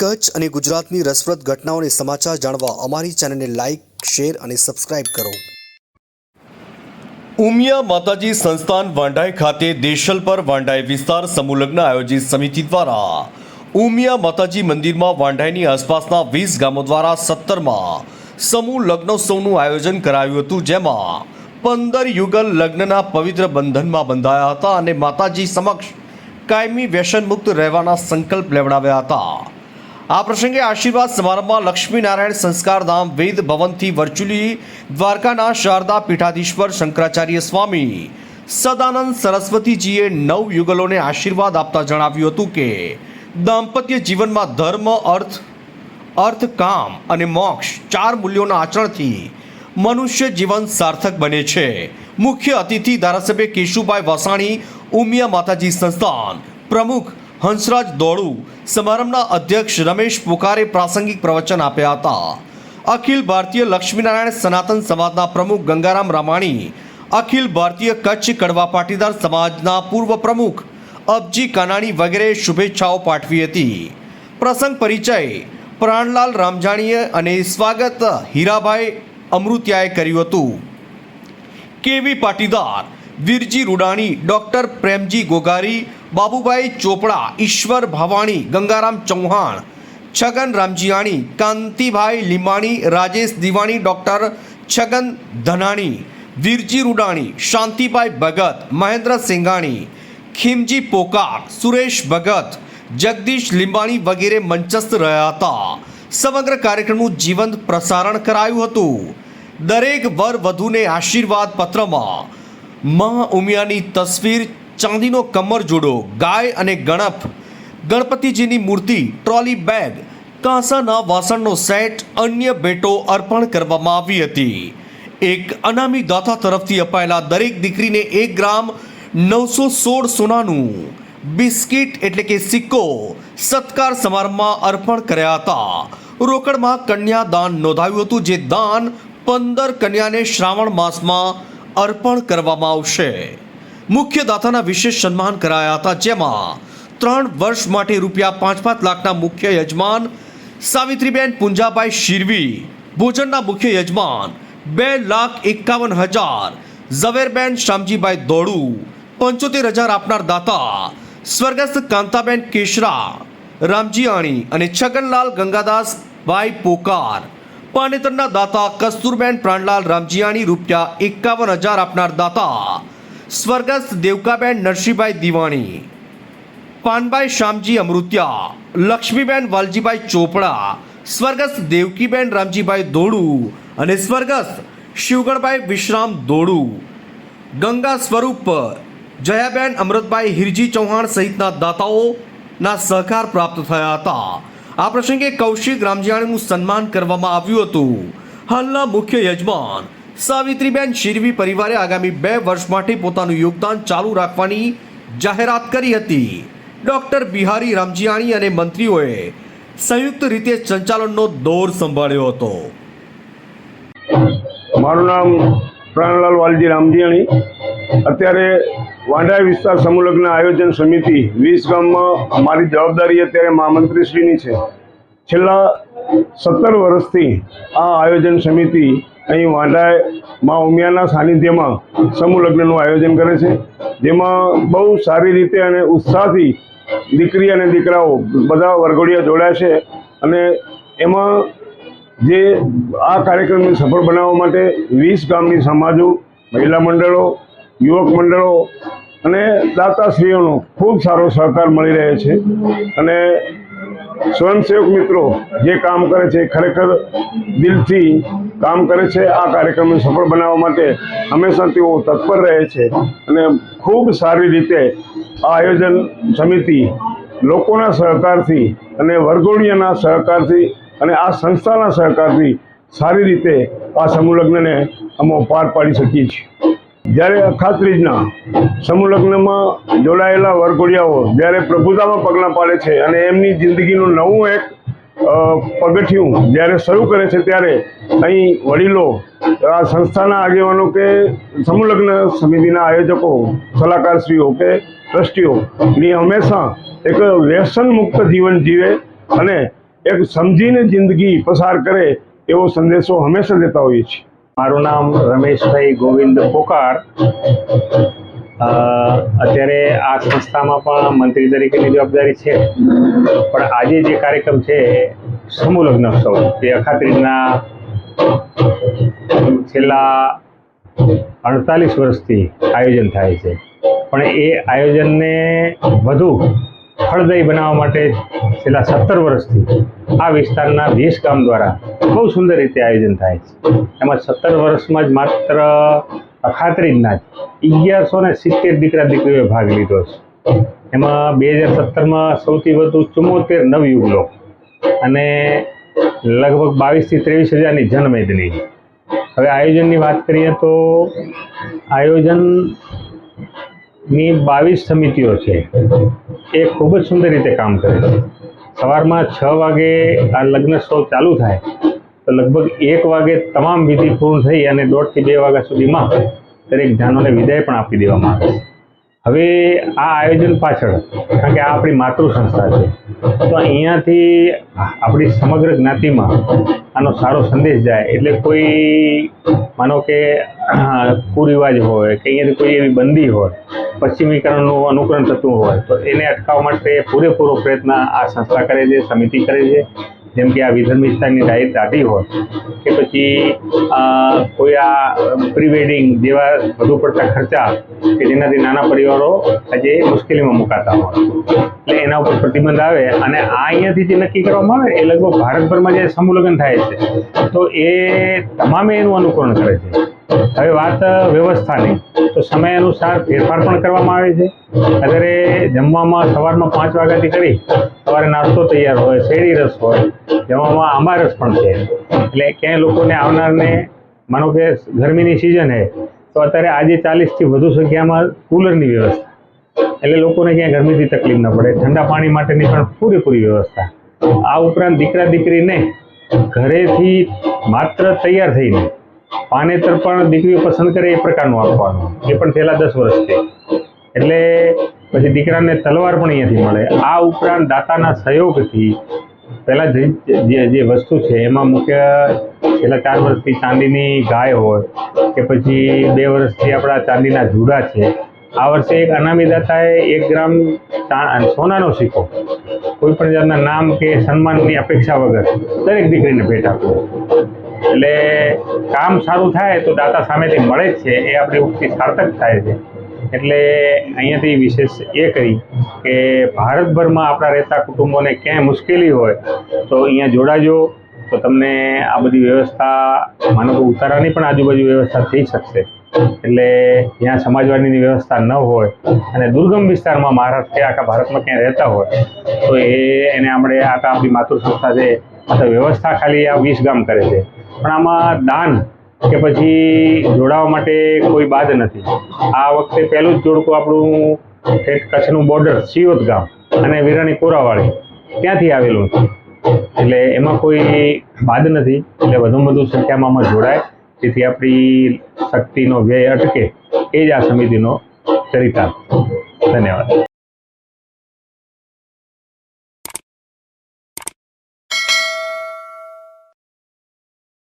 કચ્છ અને ગુજરાતની રસપ્રદ ઘટનાઓને સમાચાર જાણવા અમારી ચેનલને લાઇક શેર અને સબસ્ક્રાઇબ કરો. ઉમિયા માતાજી સંસ્થાન વાંઢાઈ ખાતે દેશલ પર વાંઢાઈ વિસ્તાર સમૂહલગ્ન આયોજિત સમિતિ દ્વારા ઉમિયા માતાજી મંદિરમાં વાંઢાઈની આસપાસના વીસ ગામો દ્વારા સત્તરમાં સમૂહ લગ્નોત્સવનું આયોજન કરાયું હતું, જેમાં પંદર યુગલ લગ્નના પવિત્ર બંધનમાં બંધાયા હતા અને માતાજી સમક્ષ કાયમી વ્યસનમુક્ત રહેવાના સંકલ્પ લેવડાવ્યા હતા. આ પ્રસંગે આશીર્વાદ સમારંભમાં લક્ષ્મીનારાયણ સંસ્કારધામ વેદ ભવનથી વર્ચ્યુઅલી દ્વારકાના શારદા પીઠાધીશ્વર શંકરાચાર્ય સ્વામી સદાનંદ સરસ્વતીજીએ નવ યુગલોને આશીર્વાદ આપતા જણાવ્યું હતું કે દાંપત્ય જીવનમાં ધર્મ, અર્થ અર્થ, કામ અને મોક્ષ ચાર મૂલ્યોના આચરણથી મનુષ્ય જીવન સાર્થક બને છે. મુખ્ય અતિથિ ધારાસભ્ય કેશુભાઈ વાસાણી, ઉમિયા માતાજી સંસ્થાન પ્રમુખ હંસરાજ દોડુ સમારંભના અધ્યક્ષ રમેશ પોકારે પ્રાસંગિક પ્રવચન આપ્યા હતા. અખિલ ભારતીય લક્ષ્મીનારાયણ સનાતન સમાજના પ્રમુખ ગંગારામ રામાણી, અખિલ ભારતીય કચ્છ કડવા પાટીદાર સમાજના પૂર્વ પ્રમુખ અબજી કાનાણી વગેરે શુભેચ્છાઓ પાઠવી હતી. પ્રસંગ પરિચય, પ્રાણલાલ રામજાણીએ અને સ્વાગત હીરાભાઈ અમૃત્યાએ કર્યું હતું. કેવી પાટીદાર, વીરજી રૂડાણી, ડોક્ટર પ્રેમજી ગોગારી બાબુભાઈ ચોપડા, ઈશ્વર ભાવાણી, ગંગારામ ચૌહાણ, છગન રામજીયાણી, કાંતિભાઈ લીંબાણી રાજેશ દિવાણી, ડૉક્ટર છગન ધનાણી, વીરજી રૂડાણી, શાંતિભાઈ ભગત, મહેન્દ્ર સિંઘાણી, ખીમજી પોકાર, સુરેશ ભગત, જગદીશ લીંબાણી વગેરે મંચસ્થ રહ્યા હતા. સમગ્ર કાર્યક્રમનું જીવંત પ્રસારણ કરાયું હતું. દરેક વર વધુને આશીર્વાદ પત્રમાં મા ઉમિયાની તસવીર ચાંદીનો કમર જોડો, ગાય અને ગણપ. ગણપતિજીની મૂર્તિ, ટ્રોલી બેગ, કાંસાના વાસણનો સેટ, અન્ય ભેટો અર્પણ કરવામાં આવી હતી. એક અનામી દાતા તરફથી અપાયેલા દરેક દીકરીને એક ગ્રામ નવસો સોળ સોનાનું બિસ્કિટ એટલે કે સિક્કો સત્કાર સમારંભમાં અર્પણ કર્યા હતા. રોકડમાં કન્યા દાન નોંધાયું હતું, જે દાન પંદર કન્યાને શ્રાવણ માસમાં અર્પણ કરવામાં આવશે. મુખ્ય દાતાના વિશેષ સન્માન કરાયા હતા, જેમાં ત્રણ વર્ષ માટે રૂપિયા પાંચ પાંચ લાખના મુખ્ય યજમાન સાવિત્રીબેન પુંજાભાઈ શિરવી, ભોજનના મુખ્ય યજમાન બે લાખ એકાવન હજાર, ઝવેરબેન શામજીભાઈ દોડુ, પંચોતેર હજાર આપનાર દાતા સ્વર્ગસ્થ કાંતાબેન કેશરા, રામજીયાણી અને છગનલાલ ગંગાદાસભાઈ પોકાર, પાનેતરના દાતા કસ્તુરબેન પ્રાણલાલ રામજીયાણી રૂપિયા એકાવન હજાર આપનાર દાતા સ્વર્ગસ્થ દેવકાબેન નરસિંહભાઈ દિવાણી, પાનભાઈ શામજી અમૃત્યા, લક્ષ્મીબેન વાલજીભાઈ ચોપડા, સ્વર્ગસ્થ દેવકીબેન રામજીભાઈ દોડુ અને સ્વર્ગસ્થ શિવગણભાઈ વિશ્રામ દોડુ ગંગા સ્વરૂપ જયાબેન અમૃતભાઈ હિરજી ચૌહાણ સહિતના દાતાઓના સહકાર પ્રાપ્ત થયા હતા. આ પ્રસંગે કૌશિક રામજીયાણીનું સન્માન કરવામાં આવ્યું હતું. હાલના મુખ્ય યજમાન સાવિત્રીબેન શિરવી પરિવારે આગામી બે વર્ષ માટે પોતાનું યોગદાન ચાલુ રાખવાની જાહેરાત કરી હતી. ડોક્ટર બિહારી રામજીયાણી અને મંત્રીઓએ સંયુક્ત રીતે સંચાલનનો દોર સંભાળ્યો હતો. મારું નામ પ્રાણલાલ વાલજી રામજીયાણી. અત્યારે વાંઢા વિસ્તાર સમૂહલગ્ન આયોજન સમિતિ વીસ ગામમાં મારી જવાબદારી અત્યારે મહામંત્રીશ્રીની છે. છેલ્લા સત્તર વર્ષથી આ આયોજન સમિતિ અહીં વાંઢા મા ઉમિયાના સાનિધ્યમાં સમૂહ લગ્નનું આયોજન કરે છે, જેમાં બહુ સારી રીતે અને ઉત્સાહથી દીકરી અને દીકરાઓ બધા વરઘોડિયા જોડાય છે અને એમાં જે આ કાર્યક્રમને સફળ બનાવવા માટે વીસ ગામની સમાજો, મહિલા મંડળો, યુવક મંડળો અને દાતાશ્રીઓનો ખૂબ સારો સહકાર મળી રહે છે. અને સ્વયંસેવક મિત્રો જે કામ કરે છે ખરેખર દિલથી કામ કરે છે. આ કાર્યક્રમને સફળ બનાવવા માટે હંમેશા તેઓ તત્પર રહે છે અને ખૂબ સારી રીતે આ આયોજન સમિતિ લોકોના સહકારથી અને વર્ગોડિયાના સહકારથી અને આ સંસ્થાના સહકારથી સારી રીતે આ સમૂહ લગ્નને અમે પાર પાડી શકીએ છીએ. જ્યારે અખાત્રીજના સમૂહ લગ્નમાં જોડાયેલા વરઘોડિયાઓ જ્યારે પ્રભુતામાં પગલાં પાડે છે અને એમની જિંદગીનું નવું એક પગથિયું જ્યારે શરૂ કરે છે ત્યારે અહીં વડીલો આ સંસ્થાના આગેવાનો કે સમૂહ લગ્ન સમિતિના આયોજકો, સલાહકારશ્રીઓ કે ટ્રસ્ટીઓની હંમેશા એક વ્યસન મુક્ત જીવન જીવે અને એક સમજીને જિંદગી પસાર કરે એવો સંદેશો હંમેશા દેતા હોઈએ છીએ. મારું નામ રમેશભાઈ ગોવિંદ પોકાર. અત્યારે આ સંસ્થામાં પણ મંત્રી તરીકેની જવાબદારી છે. પણ આજે જે કાર્યક્રમ છે, સમૂહ લગ્ન ઉત્સવ, તે અખાત્રીજના છેલ્લા અડતાલીસ વર્ષથી આયોજન થાય છે. પણ એ આયોજનને વધુ ફળદાયી બનાવવા માટે છેલ્લા સત્તર વર્ષથી આ વિસ્તારના વીસ ગામ દ્વારા બહુ સુંદર રીતે આયોજન થાય છે. એમાં સત્તર વર્ષમાં જ માત્ર અખાત્રીજના જ અગિયારસો ને સિત્તેર દીકરા દીકરીઓએ ભાગ લીધો છે. એમાં બે હજાર સત્તરમાં સૌથી વધુ ચુમ્મોતેર નવયુગલો અને લગભગ બાવીસથી ત્રેવીસ હજારની જનમેદની. હવે આયોજનની વાત કરીએ તો આયોજનની બાવીસ સમિતિઓ છે, એ ખૂબ જ સુંદર રીતે કામ કરે છે. સવારમાં છ વાગે આ લગ્નોત્સવ ચાલુ થાય, તો લગભગ એક વાગે તમામ વિધિ પૂર્ણ થઈ અને દોઢથી બે વાગ્યા સુધીમાં દરેક જાનોને વિદાય પણ આપી દેવામાં આવે હવે આ આયોજન પાછળ, કારણ કે આ આપણી માતૃ સંસ્થા છે, તો અહીંયાથી આપણી સમગ્ર જ્ઞાતિમાં આનો સારો સંદેશ જાય, એટલે કોઈ માનો કે કુરિવાજ હોય કે અહીંયાથી કોઈ એવી બંદી હોય, પશ્ચિમીકરણનું અનુકરણ થતું હોય, તો એને અટકાવવા માટે પૂરેપૂરો પ્રયત્ન આ સંસ્થા કરે છે, સમિતિ કરે છે. જેમ કે આ વિધર્મ વિસ્તારની ડાયટ દાઢી હોય, કે પછી કોઈ આ પ્રિવેડિંગ જેવા વધુ પડતા ખર્ચા કે જેનાથી નાના પરિવારો આજે મુશ્કેલીમાં મુકાતા હોય. એટલે એના ઉપર પ્રતિબંધ આવે અને આ અહીંયાથી જે નક્કી કરવામાં આવે, એ લગભગ ભારતભરમાં જે સમુલગ્ન થાય છે, તો એ તમામે એનું અનુકરણ કરે છે. હવે વાત વ્યવસ્થાની. તો સમય અનુસાર ફેરફાર પણ કરવામાં આવે છે. અત્યારે જમવામાં સવારમાં પાંચ વાગ્યાથી કરી સવારે નાસ્તો તૈયાર હોય, શેરડી રસ હોય, જમવામાં આંબા રસ પણ છે. એટલે ક્યાંય લોકોને આવનારને, માનો કે ગરમીની સિઝન છે તો અત્યારે આજે ચાલીસથી વધુ સંખ્યામાં કુલરની વ્યવસ્થા. એટલે લોકોને ક્યાંય ગરમીથી તકલીફ ન પડે. ઠંડા પાણી માટેની પણ પૂરેપૂરી વ્યવસ્થા. આ ઉપરાંત દીકરા દીકરીને ઘરેથી માત્ર તૈયાર થઈને પાનેતર પણ દીકરીઓ પસંદ કરે એ પ્રકારનું આપવાનું. એ પણ છેલ્લા દસ વર્ષથી એટલે પછી દીકરાને તલવાર પણ અહીંયાથી મળે. આ ઉપરાંત દાતાના સહયોગથી પહેલાં જે જે જે વસ્તુ છે, એમાં મુખ્ય છેલ્લા ચાર વર્ષથી ચાંદીની ગાય હોય કે પછી બે વર્ષથી આપણા ચાંદીના જુડા છે, આ વર્ષે એક અનામી દાતાએ એક ગ્રામ સોનાનો સિક્કો. કોઈ પણ જાતના નામ કે સન્માનની અપેક્ષા વગર દરેક દીકરીને ભેટ આપ્યો એટલે કામ સારું થાય તો દાતા સામેથી મળે જ છે, એ આપણી ઉક્તિ સાર્થક થાય છે. એટલે અહીંયાથી વિશેષ એ કરી કે ભારતભરમાં આપણા રહેતા કુટુંબોને ક્યાંય મુશ્કેલી હોય તો અહીંયા જોડાજો, તો તમને આ બધી વ્યવસ્થા, માનો કે ઉતારાની પણ આજુબાજુ વ્યવસ્થા થઈ શકશે. એટલે જ્યાં સમાજવાડીની વ્યવસ્થા ન હોય અને દુર્ગમ વિસ્તારમાં મહારાષ્ટ્ર આખા ભારતમાં ક્યાંય રહેતા હોય, તો એ એને આપણે આખા આપણી માતૃસંસ્થા છે, અથવા વ્યવસ્થા ખાલી આ વીસ ગામ કરે છે. પણ આમાં દાન કે પછી જોડાવા માટે કોઈ બાદ નથી. આ વખતે પહેલું જ જોડકું આપણું ઠેઠ કચ્છનું બોર્ડર સિયોત ગામ અને વિરાણી કોરાવાળી ત્યાંથી આવેલું છે એટલે એમાં કોઈ બાદ નથી. એટલે વધુમાં વધુ સંખ્યામાં આમાં જોડાય. જેથી આપણી શક્તિનો વ્યય અટકે. એ જ આ સમિતિનો ચરિતાર્થ. ધન્યવાદ.